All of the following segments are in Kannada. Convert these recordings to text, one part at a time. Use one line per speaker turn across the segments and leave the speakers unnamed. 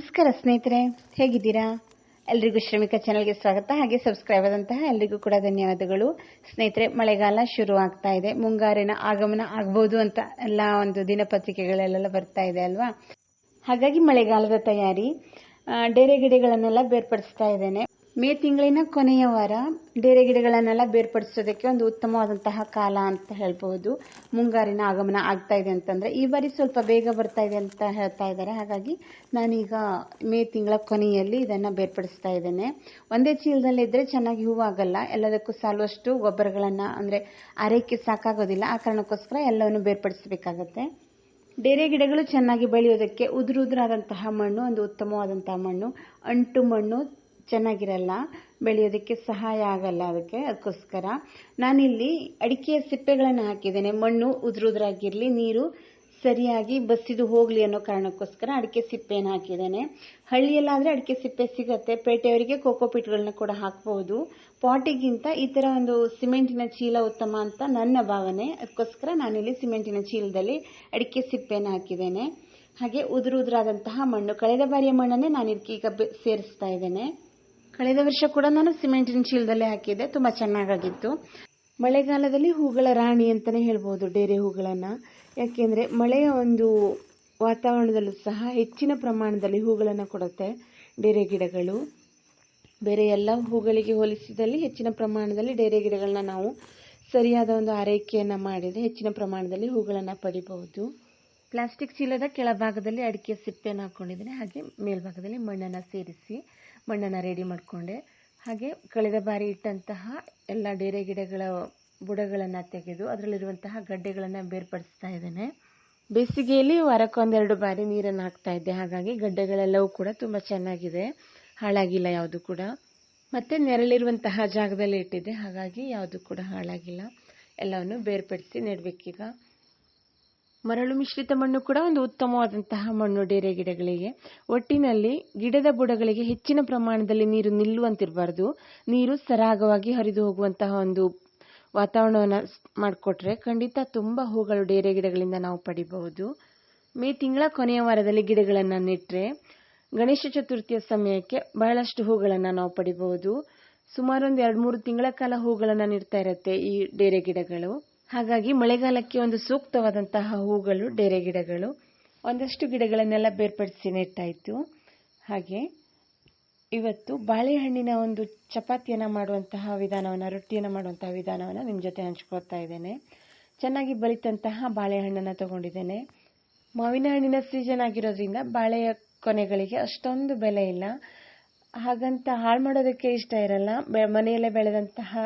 ನಮಸ್ಕಾರ ಸ್ನೇಹಿತರೆ, ಹೇಗಿದ್ದೀರಾ? ಎಲ್ರಿಗೂ ಶ್ರಮಿಕ ಚಾನಲ್ಗೆ ಸ್ವಾಗತ. ಹಾಗೆ ಸಬ್ಸ್ಕ್ರೈಬ್ ಆದಂತಹ ಎಲ್ರಿಗೂ ಕೂಡ ಧನ್ಯವಾದಗಳು. ಸ್ನೇಹಿತರೆ, ಮಳೆಗಾಲ ಶುರು ಆಗ್ತಾ ಇದೆ. ಮುಂಗಾರಿನ ಆಗಮನ ಆಗ್ಬೋದು ಅಂತ ಎಲ್ಲ ಒಂದು ದಿನಪತ್ರಿಕೆಗಳಲ್ಲೆಲ್ಲ ಬರ್ತಾ ಇದೆ ಅಲ್ವಾ? ಹಾಗಾಗಿ ಮಳೆಗಾಲದ ತಯಾರಿ ಡೇರೆ ಗಿಡಗಳನ್ನೆಲ್ಲ ಬೇರ್ಪಡಿಸ್ತಾ ಇದ್ದೇನೆ. ಮೇ ತಿಂಗಳಿನ ಕೊನೆಯ ವಾರ ಡೇರೆ ಗಿಡಗಳನ್ನೆಲ್ಲ ಬೇರ್ಪಡಿಸೋದಕ್ಕೆ ಒಂದು ಉತ್ತಮವಾದಂತಹ ಕಾಲ ಅಂತ ಹೇಳ್ಬಹುದು. ಮುಂಗಾರಿನ ಆಗಮನ ಆಗ್ತಾ ಇದೆ ಅಂತಂದ್ರೆ ಈ ಬಾರಿ ಸ್ವಲ್ಪ ಬೇಗ ಬರ್ತಾ ಇದೆ ಅಂತ ಹೇಳ್ತಾ ಇದ್ದಾರೆ. ಹಾಗಾಗಿ ನಾನೀಗ ಮೇ ತಿಂಗಳ ಕೊನೆಯಲ್ಲಿ ಇದನ್ನ ಬೇರ್ಪಡಿಸ್ತಾ ಇದ್ದೇನೆ. ಒಂದೇ ಚೀಲದಲ್ಲಿ ಇದ್ರೆ ಚೆನ್ನಾಗಿ ಹೂವಾಗಲ್ಲ ಎಲ್ಲದಕ್ಕೂ ಸಾಲುವಷ್ಟು ಗೊಬ್ಬರಗಳನ್ನ ಅಂದ್ರೆ ಆರೈಕೆ ಸಾಕಾಗೋದಿಲ್ಲ. ಆ ಕಾರಣಕ್ಕೋಸ್ಕರ ಎಲ್ಲವನ್ನು ಬೇರ್ಪಡಿಸಬೇಕಾಗತ್ತೆ. ಡೇರೆ ಗಿಡಗಳು ಚೆನ್ನಾಗಿ ಬೆಳೆಯೋದಕ್ಕೆ ಉದುರುದುರಾದಂತಹ ಮಣ್ಣು, ಒಂದು ಉತ್ತಮವಾದಂತಹ ಮಣ್ಣು, ಅಂಟು ಮಣ್ಣು ಚೆನ್ನಾಗಿರಲ್ಲ, ಬೆಳೆಯೋದಕ್ಕೆ ಸಹಾಯ ಆಗಲ್ಲ ಅದಕ್ಕೆ ಅದಕ್ಕೋಸ್ಕರ. ನಾನಿಲ್ಲಿ ಅಡಿಕೆಯ ಸಿಪ್ಪೆಗಳನ್ನು ಹಾಕಿದ್ದೇನೆ. ಮಣ್ಣು ಉದುರುದ್ರಾಗಿರಲಿ, ನೀರು ಸರಿಯಾಗಿ ಬಸ್ಸಿದು ಹೋಗಲಿ ಅನ್ನೋ ಕಾರಣಕ್ಕೋಸ್ಕರ ಅಡಿಕೆ ಸಿಪ್ಪೆಯನ್ನು ಹಾಕಿದ್ದೇನೆ. ಹಳ್ಳಿಯಲ್ಲಾದರೆ ಅಡಿಕೆ ಸಿಪ್ಪೆ ಸಿಗತ್ತೆ. ಪೇಟೆಯವರಿಗೆ ಕೋಕೋಪೀಟ್ಗಳನ್ನ ಕೂಡ ಹಾಕ್ಬೋದು. ಪಾಟಿಗಿಂತ ಈ ಥರ ಒಂದು ಸಿಮೆಂಟಿನ ಚೀಲ ಉತ್ತಮ ಅಂತ ನನ್ನ ಭಾವನೆ. ಅದಕ್ಕೋಸ್ಕರ ನಾನಿಲ್ಲಿ ಸಿಮೆಂಟಿನ ಚೀಲದಲ್ಲಿ ಅಡಿಕೆ ಸಿಪ್ಪೆಯನ್ನು ಹಾಕಿದ್ದೇನೆ. ಹಾಗೆ ಉದುರು ಉದುರಾದಂತಹ ಮಣ್ಣು. ಕಳೆದ ಬಾರಿಯ ಮಣ್ಣನ್ನೇ ನಾನು ಇದಕ್ಕೆ ಈಗ ಸೇರಿಸ್ತಾ ಇದ್ದೇನೆ. ಕಳೆದ ವರ್ಷ ಕೂಡ ನಾನು ಸಿಮೆಂಟಿನ ಚೀಲದಲ್ಲಿ ಹಾಕಿದ್ದೆ. ತುಂಬ ಚೆನ್ನಾಗಾಗಿತ್ತು. ಮಳೆಗಾಲದಲ್ಲಿ ಹೂಗಳ ರಾಣಿ ಅಂತಲೇ ಹೇಳ್ಬೋದು ಡೇರೆ ಹೂಗಳನ್ನು. ಯಾಕೆಂದರೆ ಮಳೆಯ ಒಂದು ವಾತಾವರಣದಲ್ಲೂ ಸಹ ಹೆಚ್ಚಿನ ಪ್ರಮಾಣದಲ್ಲಿ ಹೂಗಳನ್ನು ಕೊಡುತ್ತೆ ಡೇರೆ ಗಿಡಗಳು. ಬೇರೆ ಎಲ್ಲ ಹೂಗಳಿಗೆ ಹೋಲಿಸಿದಲ್ಲಿ ಹೆಚ್ಚಿನ ಪ್ರಮಾಣದಲ್ಲಿ ಡೇರೆ ಗಿಡಗಳನ್ನ ನಾವು ಸರಿಯಾದ ಒಂದು ಆರೈಕೆಯನ್ನು ಮಾಡಿದರೆ ಹೆಚ್ಚಿನ ಪ್ರಮಾಣದಲ್ಲಿ ಹೂಗಳನ್ನು ಪಡಿಬಹುದು. ಪ್ಲಾಸ್ಟಿಕ್ ಚೀಲದ ಕೆಳಭಾಗದಲ್ಲಿ ಅಡಿಕೆ ಸಿಪ್ಪೆನ ಹಾಕ್ಕೊಂಡಿದ್ದೀನಿ ಹಾಗೆ ಮೇಲ್ಭಾಗದಲ್ಲಿ ಮಣ್ಣನ್ನು ಸೇರಿಸಿ ಮಣ್ಣನ್ನು ರೆಡಿ ಮಾಡಿಕೊಂಡೆ. ಹಾಗೆ ಕಳೆದ ಬಾರಿ ಇಟ್ಟಂತಹ ಎಲ್ಲ ಡೇರೆ ಗಿಡಗಳ ಬುಡಗಳನ್ನು ತೆಗೆದು ಅದರಲ್ಲಿರುವಂತಹ ಗಡ್ಡೆಗಳನ್ನು ಬೇರ್ಪಡಿಸ್ತಾ ಇದ್ದೇನೆ. ಬೇಸಿಗೆಯಲ್ಲಿ ವಾರಕ್ಕೊಂದೆರಡು ಬಾರಿ ನೀರನ್ನು ಹಾಕ್ತಾ ಇದ್ದೆ. ಹಾಗಾಗಿ ಗಡ್ಡೆಗಳೆಲ್ಲವೂ ಕೂಡ ತುಂಬ ಚೆನ್ನಾಗಿದೆ. ಹಾಳಾಗಿಲ್ಲ ಯಾವುದು ಕೂಡ. ಮತ್ತು ನೆರಳಿರುವಂತಹ ಜಾಗದಲ್ಲಿ ಇಟ್ಟಿದ್ದೆ. ಹಾಗಾಗಿ ಯಾವುದು ಕೂಡ ಹಾಳಾಗಿಲ್ಲ. ಎಲ್ಲವನ್ನು ಬೇರ್ಪಡಿಸಿ ನೆಡಬೇಕೀಗ. ಮರಳು ಮಿಶ್ರಿತ ಮಣ್ಣು ಕೂಡ ಒಂದು ಉತ್ತಮವಾದಂತಹ ಮಣ್ಣು ಡೇರೆ ಗಿಡಗಳಿಗೆ. ಒಟ್ಟಿನಲ್ಲಿ ಗಿಡದ ಬುಡಗಳಿಗೆ ಹೆಚ್ಚಿನ ಪ್ರಮಾಣದಲ್ಲಿ ನೀರು ನಿಲ್ಲುವಂತಿರಬಾರ್ದು. ನೀರು ಸರಾಗವಾಗಿ ಹರಿದು ಹೋಗುವಂತಹ ಒಂದು ವಾತಾವರಣವನ್ನು ಮಾಡಿಕೊಟ್ರೆ ಖಂಡಿತ ತುಂಬ ಹೂಗಳು ಡೇರೆ ಗಿಡಗಳಿಂದ ನಾವು ಪಡಿಬಹುದು. ಮೇ ತಿಂಗಳ ಕೊನೆಯ ವಾರದಲ್ಲಿ ಗಿಡಗಳನ್ನು ನೆಟ್ಟರೆ ಗಣೇಶ ಚತುರ್ಥಿಯ ಸಮಯಕ್ಕೆ ಬಹಳಷ್ಟು ಹೂಗಳನ್ನು ನಾವು ಪಡಿಬಹುದು. ಸುಮಾರು ಒಂದು ಎರಡು ಮೂರು ತಿಂಗಳ ಕಾಲ ಹೂಗಳನ್ನು ನೀಡ್ತಾ ಇರುತ್ತೆ ಈ ಡೇರೆ ಗಿಡಗಳು. ಹಾಗಾಗಿ ಮಳೆಗಾಲಕ್ಕೆ ಒಂದು ಸೂಕ್ತವಾದಂತಹ ಹೂಗಳು, ಡೇರೆ ಗಿಡಗಳು, ಒಂದಷ್ಟು ಗಿಡಗಳನ್ನೆಲ್ಲ ಬೇರ್ಪಡಿಸಿ ನೆಟ್ಟಾಯಿತು. ಹಾಗೆ ಇವತ್ತು ಬಾಳೆಹಣ್ಣಿನ ಒಂದು ಚಪಾತಿಯನ್ನು ಮಾಡುವಂತಹ ವಿಧಾನವನ್ನು, ರೊಟ್ಟಿಯನ್ನು ಮಾಡುವಂತಹ ವಿಧಾನವನ್ನು ನಿಮ್ಮ ಜೊತೆ ಹಂಚ್ಕೊಳ್ತಾ ಇದ್ದೇನೆ. ಚೆನ್ನಾಗಿ ಬಲಿತಂತಹ ಬಾಳೆಹಣ್ಣನ್ನು ತಗೊಂಡಿದ್ದೇನೆ. ಮಾವಿನ ಹಣ್ಣಿನ ಸೀಸನ್ ಆಗಿರೋದ್ರಿಂದ ಬಾಳೆಯ ಕೊನೆಗಳಿಗೆ ಅಷ್ಟೊಂದು ಬೆಲೆ ಇಲ್ಲ. ಹಾಗಂತ ಹಾಳು ಮಾಡೋದಕ್ಕೆ ಇಷ್ಟ ಇರಲ್ಲ. ಮನೆಯಲ್ಲೇ ಬೆಳೆದಂತಹ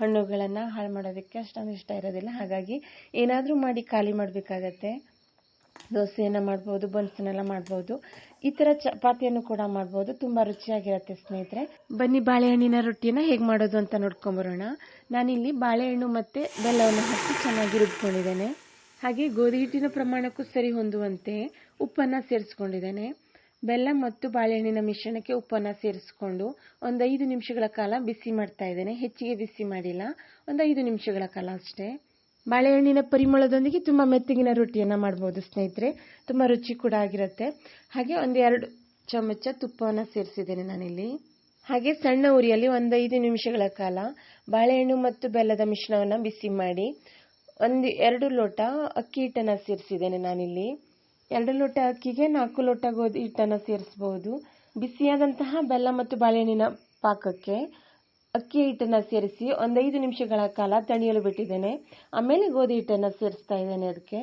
ಹಣ್ಣುಗಳನ್ನು ಹಾಳು ಮಾಡೋದಕ್ಕೆ ಅಷ್ಟೊಂದು ಇಷ್ಟ ಇರೋದಿಲ್ಲ. ಹಾಗಾಗಿ ಏನಾದರೂ ಮಾಡಿ ಖಾಲಿ ಮಾಡಬೇಕಾಗತ್ತೆ. ದೋಸೆಯನ್ನು ಮಾಡ್ಬೋದು ಬನ್ಸನ್ನೆಲ್ಲ ಮಾಡ್ಬೋದು. ಈ ಥರ ಚಪಾತಿಯನ್ನು ಕೂಡ ಮಾಡ್ಬೋದು. ತುಂಬ ರುಚಿಯಾಗಿರುತ್ತೆ ಸ್ನೇಹಿತರೆ. ಬನ್ನಿ, ಬಾಳೆಹಣ್ಣಿನ ರೊಟ್ಟಿಯನ್ನು ಹೇಗೆ ಮಾಡೋದು ಅಂತ ನೋಡ್ಕೊಂಬರೋಣ. ನಾನಿಲ್ಲಿ ಬಾಳೆಹಣ್ಣು ಮತ್ತು ಬೆಲ್ಲವನ್ನು ಹಾಕಿ ಚೆನ್ನಾಗಿ ರುಬ್ಕೊಂಡಿದ್ದೇನೆ. ಹಾಗೆ ಗೋಧಿ ಹಿಟ್ಟಿನ ಪ್ರಮಾಣಕ್ಕೂ ಸರಿ ಹೊಂದುವಂತೆ ಉಪ್ಪನ್ನು ಸೇರಿಸ್ಕೊಂಡಿದ್ದೇನೆ. ಬೆಲ್ಲ ಮತ್ತು ಬಾಳೆಹಣ್ಣಿನ ಮಿಶ್ರಣಕ್ಕೆ ಉಪ್ಪನ್ನು ಸೇರಿಸ್ಕೊಂಡು ಒಂದು ಐದು ನಿಮಿಷಗಳ ಕಾಲ ಬಿಸಿ ಮಾಡ್ತಾ ಇದ್ದೇನೆ. ಹೆಚ್ಚಿಗೆ ಬಿಸಿ ಮಾಡಿಲ್ಲ. ಒಂದು ಐದು ನಿಮಿಷಗಳ ಕಾಲ ಅಷ್ಟೇ. ಬಾಳೆಹಣ್ಣಿನ ಪರಿಮಳದೊಂದಿಗೆ ತುಂಬ ಮೆತ್ತಗಿನ ರೊಟ್ಟಿಯನ್ನು ಮಾಡ್ಬೋದು ಸ್ನೇಹಿತರೆ. ತುಂಬ ರುಚಿ ಕೂಡ ಆಗಿರುತ್ತೆ. ಹಾಗೆ ಒಂದೆರಡು ಚಮಚ ತುಪ್ಪವನ್ನು ಸೇರಿಸಿದ್ದೇನೆ ನಾನಿಲ್ಲಿ. ಹಾಗೆ ಸಣ್ಣ ಉರಿಯಲ್ಲಿ ಒಂದು ಐದು ನಿಮಿಷಗಳ ಕಾಲ ಬಾಳೆಹಣ್ಣು ಮತ್ತು ಬೆಲ್ಲದ ಮಿಶ್ರಣವನ್ನು ಬಿಸಿ ಮಾಡಿ ಒಂದು ಎರಡು ಲೋಟ ಅಕ್ಕಿ ಹಿಟ್ಟನ್ನು ಸೇರಿಸಿದ್ದೇನೆ ನಾನಿಲ್ಲಿ. ಎರಡು ಲೋಟ ಅಕ್ಕಿಗೆ ನಾಲ್ಕು ಲೋಟ ಗೋಧಿ ಹಿಟ್ಟನ್ನು ಸೇರಿಸಬಹುದು ಬಿಸಿಯಾದಂತಹ ಬೆಲ್ಲ ಮತ್ತು ಬಾಳೆಹಣ್ಣಿನ ಪಾಕಕ್ಕೆ ಅಕ್ಕಿ ಹಿಟ್ಟನ್ನು ಸೇರಿಸಿ ಒಂದೈದು ನಿಮಿಷಗಳ ಕಾಲ ತಣಿಯಲು ಬಿಟ್ಟಿದ್ದೇನೆ. ಆಮೇಲೆ ಗೋಧಿ ಹಿಟ್ಟನ್ನು ಸೇರಿಸ್ತಾ ಇದ್ದೇನೆ ಅದಕ್ಕೆ.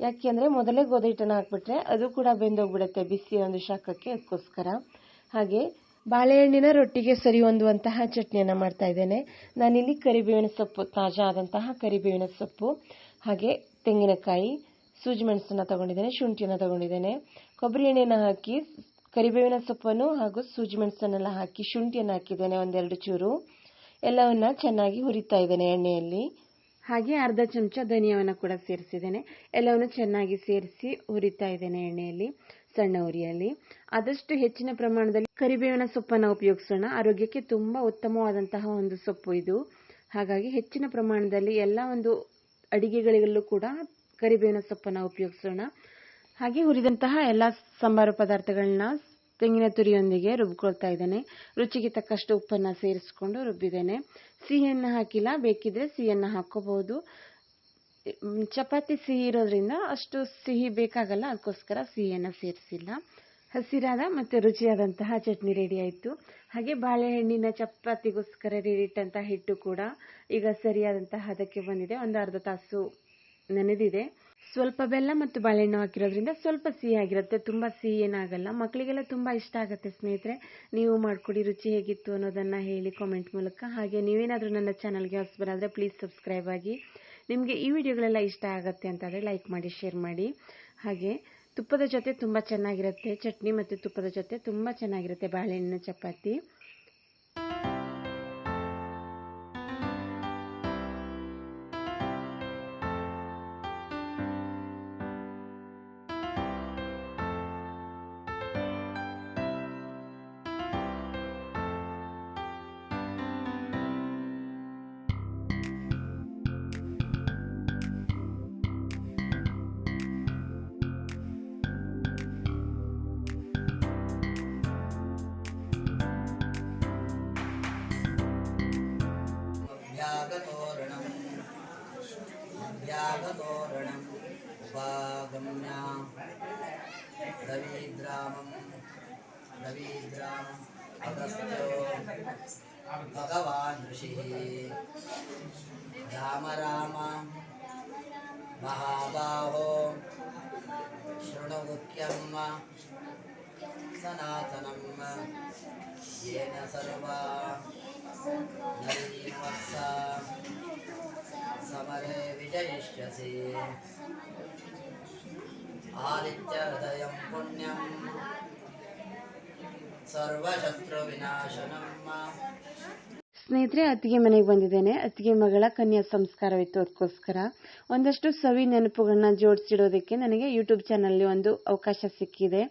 ಯಾಕೆ ಅಂದರೆ ಮೊದಲೇ ಗೋಧಿ ಹಿಟ್ಟನ್ನು ಹಾಕ್ಬಿಟ್ರೆ ಅದು ಕೂಡ ಬೆಂದೋಗ್ಬಿಡುತ್ತೆ ಬಿಸಿ ಒಂದು ಶಾಖಕ್ಕೆ ಅದಕ್ಕೋಸ್ಕರ. ಹಾಗೆ ಬಾಳೆಹಣ್ಣಿನ ರೊಟ್ಟಿಗೆ ಸರಿ ಹೊಂದುವಂತಹ ಚಟ್ನಿಯನ್ನು ಮಾಡ್ತಾ ಇದ್ದೇನೆ. ನಾನಿಲ್ಲಿ ಕರಿಬೇವಿನ ಸೊಪ್ಪು, ತಾಜಾ ಆದಂತಹ ಕರಿಬೇವಿನ ಸೊಪ್ಪು, ಹಾಗೆ ತೆಂಗಿನಕಾಯಿ ಸೂಜಿ ಮೆಣಸನ್ನು ತಗೊಂಡಿದ್ದೇನೆ, ಶುಂಠಿಯನ್ನು ತಗೊಂಡಿದ್ದೇನೆ. ಕೊಬ್ಬರಿ ಎಣ್ಣೆಯನ್ನು ಹಾಕಿ, ಕರಿಬೇವಿನ ಸೊಪ್ಪನ್ನು ಹಾಗೂ ಸೂಜಿ ಮೆಣಸನ್ನೆಲ್ಲ ಹಾಕಿ ಶುಂಠಿಯನ್ನು ಹಾಕಿದ್ದೇನೆ ಒಂದೆರಡು ಚೂರು. ಎಲ್ಲವನ್ನ ಚೆನ್ನಾಗಿ ಹುರಿತಾ ಇದ್ದೇನೆ ಎಣ್ಣೆಯಲ್ಲಿ. ಹಾಗೆ ಅರ್ಧ ಚಮಚ ಧನಿಯಾವನ್ನ ಕೂಡ ಸೇರಿಸಿದ್ದೇನೆ. ಎಲ್ಲವನ್ನು ಚೆನ್ನಾಗಿ ಸೇರಿಸಿ ಹುರಿತಾ ಇದ್ದೇನೆ ಎಣ್ಣೆಯಲ್ಲಿ, ಸಣ್ಣ ಉರಿಯಲ್ಲಿ. ಆದಷ್ಟು ಹೆಚ್ಚಿನ ಪ್ರಮಾಣದಲ್ಲಿ ಕರಿಬೇವಿನ ಸೊಪ್ಪನ್ನು ಉಪಯೋಗಿಸೋಣ. ಆರೋಗ್ಯಕ್ಕೆ ತುಂಬ ಉತ್ತಮವಾದಂತಹ ಒಂದು ಸೊಪ್ಪು ಇದು. ಹಾಗಾಗಿ ಹೆಚ್ಚಿನ ಪ್ರಮಾಣದಲ್ಲಿ ಎಲ್ಲ ಒಂದು ಅಡಿಗೆಗಳಿಗಲ್ಲೂ ಕೂಡ ಕರಿಬೇವಿನ ಸೊಪ್ಪನ್ನು ಉಪಯೋಗಿಸೋಣ. ಹಾಗೆ ಹುರಿದಂತಹ ಎಲ್ಲ ಸಾಂಬಾರು ಪದಾರ್ಥಗಳನ್ನ ತೆಂಗಿನ ತುರಿಯೊಂದಿಗೆ ರುಬ್ಕೊಳ್ತಾ ಇದ್ದೇನೆ. ರುಚಿಗೆ ತಕ್ಕಷ್ಟು ಉಪ್ಪನ್ನು ಸೇರಿಸ್ಕೊಂಡು ರುಬ್ಬಿದ್ದೇನೆ. ಸಿಹಿಯನ್ನು ಹಾಕಿಲ್ಲ, ಬೇಕಿದ್ರೆ ಸಿಹಿಯನ್ನು ಹಾಕ್ಕೋಬಹುದು. ಚಪಾತಿ ಸಿಹಿ ಇರೋದ್ರಿಂದ ಅಷ್ಟು ಸಿಹಿ ಬೇಕಾಗಲ್ಲ, ಅದಕ್ಕೋಸ್ಕರ ಸಿಹಿಯನ್ನು ಸೇರಿಸಿಲ್ಲ. ಹಸಿರಾದ ಮತ್ತು ರುಚಿಯಾದಂತಹ ಚಟ್ನಿ ರೆಡಿ ಆಯಿತು. ಹಾಗೆ ಬಾಳೆಹಣ್ಣಿನ ಚಪಾತಿಗೋಸ್ಕರ ರೆಡಿಟ್ಟಂತಹ ಹಿಟ್ಟು ಕೂಡ ಈಗ ಸರಿಯಾದಂತಹ ಹದಕ್ಕೆ ಬಂದಿದೆ. ಒಂದು ಅರ್ಧ ತಾಸು ನೆನೆದಿದೆ. ಸ್ವಲ್ಪ ಬೆಲ್ಲ ಮತ್ತು ಬಾಳೆಹಣ್ಣು ಹಾಕಿರೋದ್ರಿಂದ ಸ್ವಲ್ಪ ಸಿಹಿ ಆಗಿರುತ್ತೆ. ತುಂಬ ಸಿಹಿ ಏನಾಗಲ್ಲ. ಮಕ್ಕಳಿಗೆಲ್ಲ ತುಂಬ ಇಷ್ಟ ಆಗುತ್ತೆ ಸ್ನೇಹಿತರೆ. ನೀವು ಮಾಡಿಕೊಡಿ, ರುಚಿ ಹೇಗಿತ್ತು ಅನ್ನೋದನ್ನು ಹೇಳಿ ಕಾಮೆಂಟ್ ಮೂಲಕ. ಹಾಗೆ ನೀವೇನಾದರೂ ನನ್ನ ಚಾನಲ್ಗೆ ಹೊಸಬರಾದರೆ ಪ್ಲೀಸ್ ಸಬ್ಸ್ಕ್ರೈಬ್ ಆಗಿ. ನಿಮಗೆ ಈ ವಿಡಿಯೋಗಳೆಲ್ಲ ಇಷ್ಟ ಆಗುತ್ತೆ ಅಂತಂದರೆ ಲೈಕ್ ಮಾಡಿ ಶೇರ್ ಮಾಡಿ. ಹಾಗೆ ತುಪ್ಪದ ಜೊತೆ ತುಂಬ ಚೆನ್ನಾಗಿರುತ್ತೆ. ಚಟ್ನಿ ಮತ್ತು ತುಪ್ಪದ ಜೊತೆ ತುಂಬ ಚೆನ್ನಾಗಿರುತ್ತೆ ಬಾಳೆಹಣ್ಣಿನ ಚಪಾತಿ.
रवीद्रामम् रवीद्रामम् अगस्त्यो भगवान् ऋषिः। राम राम महाबाहो शृणुमुख्यं सनातनं येन सर्वा समरे विजयिष्यसि। आदित्यहृदयं पुण्यं सर्वशत्रुविनाशनम्
ಸ್ನೇಹಿತರೆ ಅತ್ತಿಗೆ ಮನೆಗೆ ಬಂದಿದ್ದೇನೆ ಅತ್ತಿಗೆ ಮಗಳ ಕನ್ಯಾ ಸಂಸ್ಕಾರವಿತ್ತು ಅದಕ್ಕೋಸ್ಕರ ಒಂದಷ್ಟು ಸವಿ ನೆನಪುಗಳನ್ನ ಜೋಡಿಸಿಡೋದಕ್ಕೆ ನನಗೆ ಯೂಟ್ಯೂಬ್ ಚಾನಲ್ಲಿ ಒಂದು ಅವಕಾಶ ಸಿಕ್ಕಿದೆ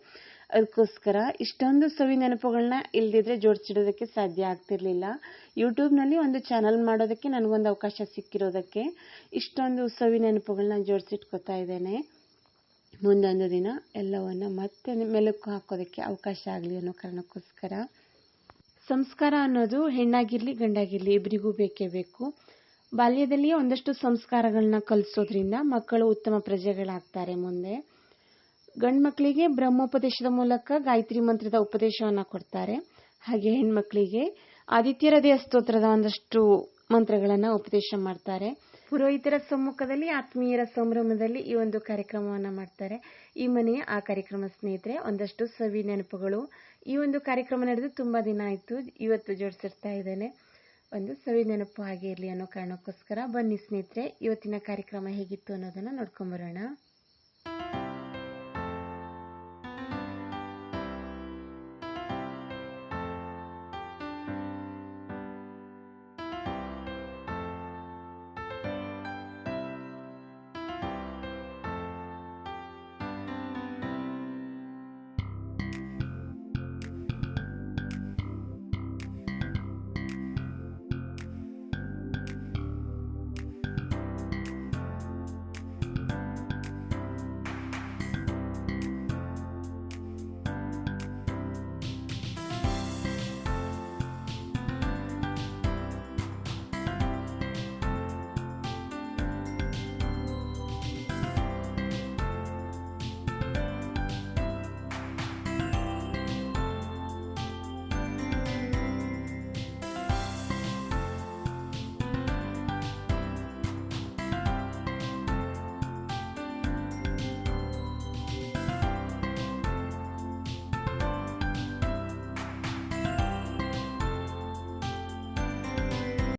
ಅದಕ್ಕೋಸ್ಕರ ಇಷ್ಟೊಂದು ಸವಿ ನೆನಪುಗಳನ್ನ ಇಲ್ದಿದ್ರೆ ಜೋಡಿಸಿಡೋದಕ್ಕೆ ಸಾಧ್ಯ ಆಗ್ತಿರ್ಲಿಲ್ಲ ಯೂಟ್ಯೂಬ್ನಲ್ಲಿ ಒಂದು ಚಾನಲ್ ಮಾಡೋದಕ್ಕೆ ನನಗೊಂದು ಅವಕಾಶ ಸಿಕ್ಕಿರೋದಕ್ಕೆ ಇಷ್ಟೊಂದು ಸವಿ ನೆನಪುಗಳನ್ನ ಜೋಡಿಸಿಟ್ಕೋತಾ ಇದ್ದೇನೆ ಮುಂದೊಂದು ದಿನ ಎಲ್ಲವನ್ನು ಮತ್ತೆ ಮೆಲುಕು ಹಾಕೋದಕ್ಕೆ ಅವಕಾಶ ಆಗಲಿ ಅನ್ನೋ ಕಾರಣಕ್ಕೋಸ್ಕರ. ಸಂಸ್ಕಾರ ಅನ್ನೋದು ಹೆಣ್ಣಾಗಿರಲಿ, ಗಂಡಾಗಿರಲಿ ಇಬ್ಬರಿಗೂ ಬೇಕೇ ಬೇಕು. ಬಾಲ್ಯದಲ್ಲಿಯೇ ಒಂದಷ್ಟು ಸಂಸ್ಕಾರಗಳನ್ನ ಕಲಿಸೋದ್ರಿಂದ ಮಕ್ಕಳು ಉತ್ತಮ ಪ್ರಜೆಗಳಾಗ್ತಾರೆ ಮುಂದೆ. ಗಂಡು ಮಕ್ಕಳಿಗೆ ಬ್ರಹ್ಮೋಪದೇಶದ ಮೂಲಕ ಗಾಯತ್ರಿ ಮಂತ್ರದ ಉಪದೇಶವನ್ನು ಕೊಡ್ತಾರೆ. ಹಾಗೆ ಹೆಣ್ಮಕ್ಳಿಗೆ ಆದಿತ್ಯ ಹೃದಯ ಸ್ತೋತ್ರದ ಒಂದಷ್ಟು ಮಂತ್ರಗಳನ್ನು ಉಪದೇಶ ಮಾಡ್ತಾರೆ. ಪುರೋಹಿತರ ಸಮ್ಮುಖದಲ್ಲಿ, ಆತ್ಮೀಯರ ಸಂಭ್ರಮದಲ್ಲಿ ಈ ಒಂದು ಕಾರ್ಯಕ್ರಮವನ್ನು ಮಾಡ್ತಾರೆ. ಈ ಮನೆಯ ಆ ಕಾರ್ಯಕ್ರಮ ಸ್ನೇಹಿತರೆ, ಒಂದಷ್ಟು ಸವಿ ನೆನಪುಗಳು. ಈ ಒಂದು ಕಾರ್ಯಕ್ರಮ ನಡೆದು ತುಂಬ ದಿನ ಆಯಿತು. ಇವತ್ತು ಜೋಡಿಸಿರ್ತಾ ಇದ್ದೇನೆ. ಒಂದು ಸವಿ ನೆನಪು ಹಾಗೆ ಇರಲಿ ಅನ್ನೋ ಕಾರಣಕ್ಕೋಸ್ಕರ ಬನ್ನಿ ಸ್ನೇಹಿತರೆ, ಇವತ್ತಿನ ಕಾರ್ಯಕ್ರಮ ಹೇಗಿತ್ತು ಅನ್ನೋದನ್ನು ನೋಡ್ಕೊಂಬರೋಣ